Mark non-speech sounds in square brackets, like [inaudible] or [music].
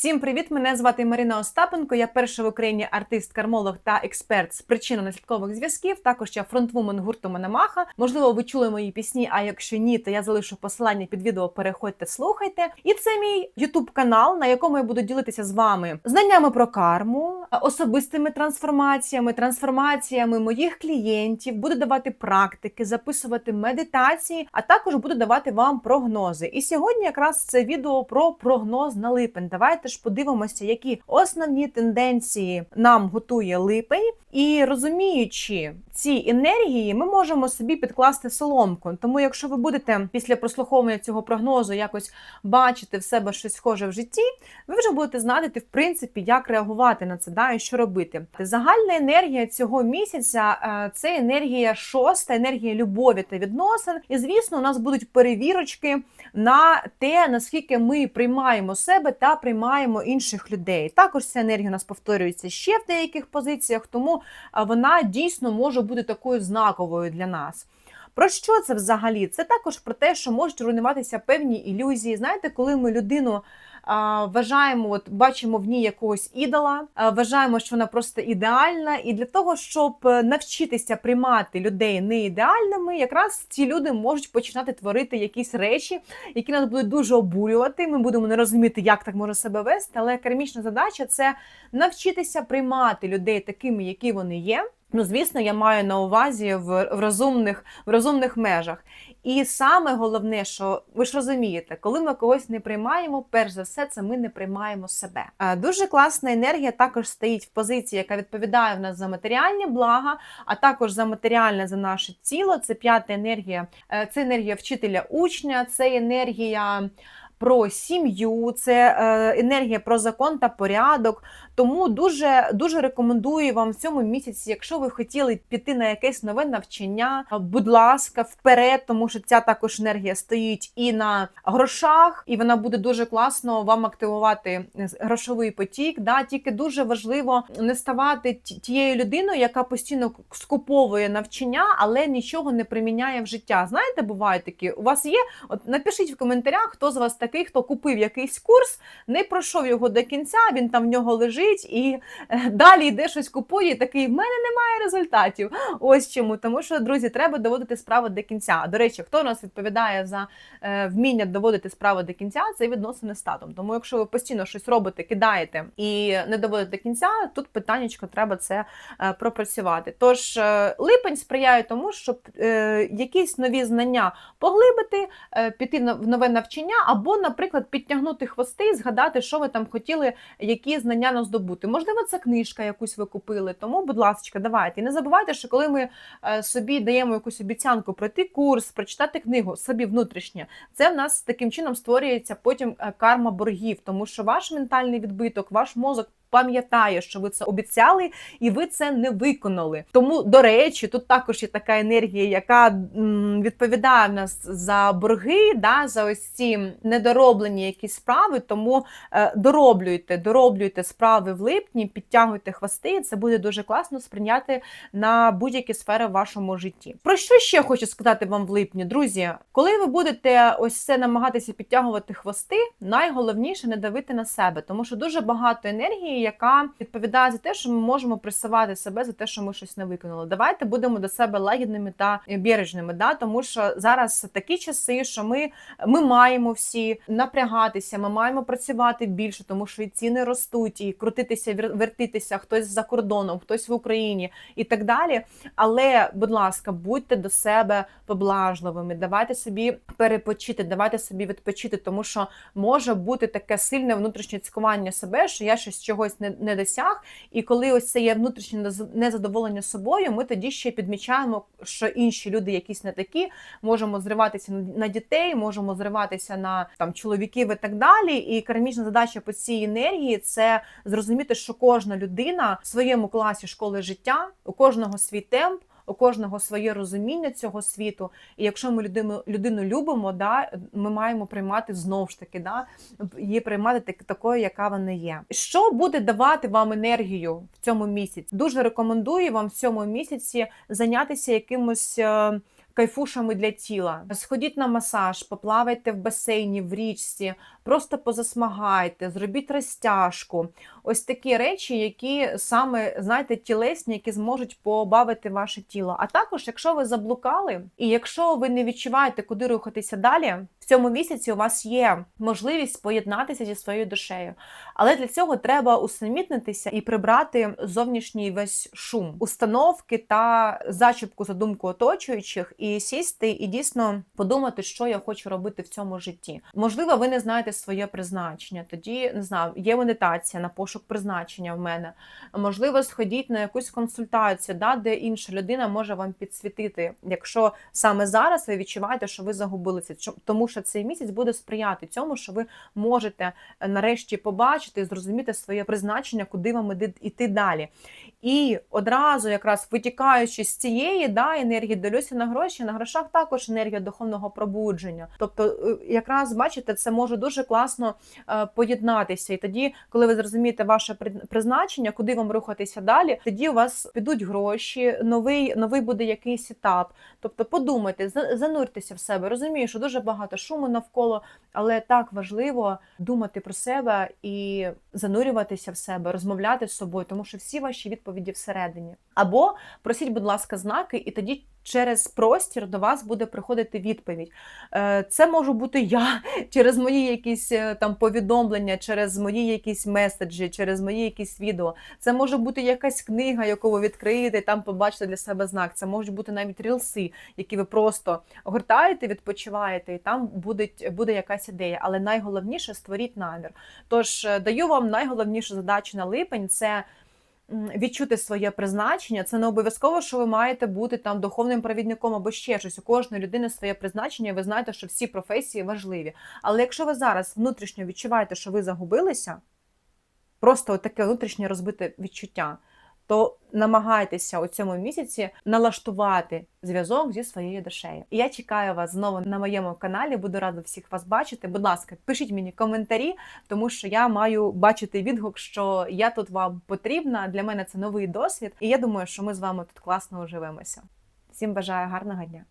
Всім привіт! Мене звати Марина Остапенко. Я перша в Україні артист, кармолог та експерт з причинно-наслідкових зв'язків. Також я фронтвумен гурту Мономаха. Можливо, ви чули мої пісні. А якщо ні, то я залишу посилання під відео. Переходьте, слухайте. І це мій Ютуб канал, на якому я буду ділитися з вами знаннями про карму, особистими трансформаціями, трансформаціями моїх клієнтів. Буду давати практики, записувати медитації, а також буду давати вам прогнози. І сьогодні якраз це відео про прогноз на липень. Давайте ж подивимося, які основні тенденції нам готує липень, і розуміючи ці енергії, ми можемо собі підкласти соломку. Тому, якщо ви будете після прослуховування цього прогнозу якось бачити в себе щось схоже в житті, ви вже будете знати, в принципі, як реагувати на це, да, і що робити. Загальна енергія цього місяця е, це енергія шоста, енергія любові та відносин. І звісно, у нас будуть перевірочки на те, наскільки ми приймаємо себе та приймаємо інших людей. Також ця енергія у нас повторюється ще в деяких позиціях, тому е, вона дійсно може такою знаковою для нас. Про що це взагалі? Це також про те, що можуть руйнуватися певні ілюзії. Знаєте, коли ми людину а, вважаємо, от бачимо в ній якогось ідола, а, вважаємо, що вона просто ідеальна, і для того, щоб навчитися приймати людей не ідеальними, якраз ці люди можуть починати творити якісь речі, які нас будуть дуже обурювати. Ми будемо не розуміти, як так може себе вести. Але кармічна задача це навчитися приймати людей такими, які вони є. Ну, звісно, я маю на увазі в, в розумних в розумних межах. І саме головне, що ви ж розумієте, коли ми когось не приймаємо, перш за все, це ми не приймаємо себе. Дуже класна енергія також стоїть в позиції, яка відповідає в нас за матеріальні блага, а також за матеріальне за наше тіло. Це п'ята енергія, е, це енергія вчителя учня, це енергія. Про сім'ю, це е, енергія про закон та порядок. Тому дуже дуже рекомендую вам в цьому місяці, якщо ви хотіли піти на якесь нове навчання, будь ласка, вперед, тому що ця також енергія стоїть і на грошах, і вона буде дуже класно вам активувати грошовий потік. Да? Тільки дуже важливо не ставати тією людиною, яка постійно скуповує навчання, але нічого не приміняє в життя. Знаєте, бувають такі. У вас є? От напишіть в коментарях, хто з вас такий, хто купив якийсь курс, не пройшов його до кінця. Він там в нього лежить і е, далі йде щось купує, і такий в мене немає результатів. Ось чому. Тому що, друзі, треба доводити справу до кінця. До речі, хто у нас відповідає за е, вміння доводити справу до кінця, це відносини з татом. Тому, якщо ви постійно щось робите, кидаєте і не доводите до кінця, тут питаннячко треба це е, пропрацювати. Тож липень сприяє тому, щоб якісь нові знання поглибити, піти в нове навчання, або, наприклад, підтягнути хвости і згадати, що ви там хотіли, які знання нас здобути. Можливо, це книжка, якусь ви купили. Тому, будь ласка, давайте. І не забувайте, що коли ми е, собі даємо якусь обіцянку пройти курс, прочитати книгу собі внутрішнє, це в нас таким чином створюється потім е, карма боргів, тому що ваш ментальний відбиток, ваш мозок пам'ятає, що ви це обіцяли, і ви це не виконали. Тому, до речі, тут також є така енергія, яка відповідає в нас за борги, да, за ось ці недороблені якісь справи. Тому е, дороблюйте, дороблюйте справи в липні, підтягуйте хвости. і Це буде дуже класно сприйняти на будь-які сфери в вашому житті. Про що ще хочу сказати вам в липні, друзі? Коли ви будете ось це намагатися підтягувати хвости, найголовніше не давити на себе, тому що дуже багато енергії яка відповідає за те, що ми можемо пресувати себе за те, що ми щось не виконали. Давайте будемо до себе лагідними та бережними. Да? Тому що зараз такі часи, що ми ми маємо всі напрягатися, ми маємо працювати більше, тому що і ціни ростуть, і крутитися, вертитися, хтось за кордоном, хтось в Україні і так далі. Але, будь ласка, будьте до себе поблажливими, давайте собі перепочити, давайте собі відпочити, тому що може бути таке сильне внутрішнє цькування себе, що я щось чогось чогось не, не досяг. І коли ось це є внутрішнє незадоволення собою, ми тоді ще підмічаємо, що інші люди якісь не такі, можемо зриватися на дітей, можемо зриватися на там чоловіків і так далі. І кармічна задача по цій енергії це зрозуміти, що кожна людина в своєму класі школи життя, у кожного свій темп у кожного своє розуміння цього світу. І якщо ми людину людину любимо, да, ми маємо приймати знову ж таки, да, її приймати так, такою, яка вона є. Що буде давати вам енергію в цьому місяці? Дуже рекомендую вам в цьому місяці зайнятися якимось. Кайфушами для тіла. Сходіть на масаж, поплавайте в басейні, в річці, просто позасмагайте, зробіть розтяжку. Ось такі речі, які саме знаєте, тілесні, які зможуть побавити ваше тіло. А також, якщо ви заблукали, і якщо ви не відчуваєте, куди рухатися далі, в цьому місяці у вас є можливість поєднатися зі своєю душею. Але для цього треба усамітнитися і прибрати зовнішній весь шум, установки та зачіпку задумку оточуючих, і сісти і дійсно подумати, що я хочу робити в цьому житті. Можливо, ви не знаєте своє призначення. Тоді не знаю, є медитація на пошук призначення в мене. Можливо, сходіть на якусь консультацію, да, де інша людина може вам підсвітити, якщо саме зараз ви відчуваєте, що ви загубилися. Тому що цей місяць буде сприяти цьому, що ви можете е, нарешті побачити і зрозуміти своє призначення, куди вам іти далі. І одразу, якраз витікаючи з цієї да, енергії, дивлюся на гроші. На грошах також енергія духовного пробудження. Тобто, е, якраз бачите, це може дуже класно е, поєднатися. І тоді, коли ви зрозумієте ваше призначення, куди вам рухатися далі, тоді у вас підуть гроші, новий, новий буде якийсь етап. Тобто, подумайте, за- зануртеся в себе. Розумію, що дуже багато шуму навколо, але так важливо думати про себе і занурюватися в себе, розмовляти з собою, тому що всі ваші відповіді всередині. Або просіть, будь ласка, знаки, і тоді через простір до вас буде приходити відповідь. Е, Це можу бути я [laughs] через мої якісь е, там повідомлення, через мої якісь меседжі, через мої якісь відео. Це може бути якась книга, яку ви відкриєте, і там побачите для себе знак. Це можуть бути навіть рілси, які ви просто гортаєте, відпочиваєте, і там буде, буде якась ідея. Але найголовніше створіть намір. Тож е, даю вам найголовнішу задачу на липень це. Відчути своє призначення, це не обов'язково, що ви маєте бути там духовним провідником або ще щось. У кожної людини своє призначення. Ви знаєте, що всі професії важливі. Але якщо ви зараз внутрішньо відчуваєте, що ви загубилися, просто таке внутрішнє розбите відчуття, то намагайтеся у цьому місяці налаштувати зв'язок зі своєю душею. І я чекаю вас знову на моєму каналі. Буду рада всіх вас бачити. Будь ласка, пишіть мені коментарі, тому що я маю бачити відгук, що я тут вам потрібна. Для мене це новий досвід, і я думаю, що ми з вами тут класно уживемося. Всім бажаю гарного дня!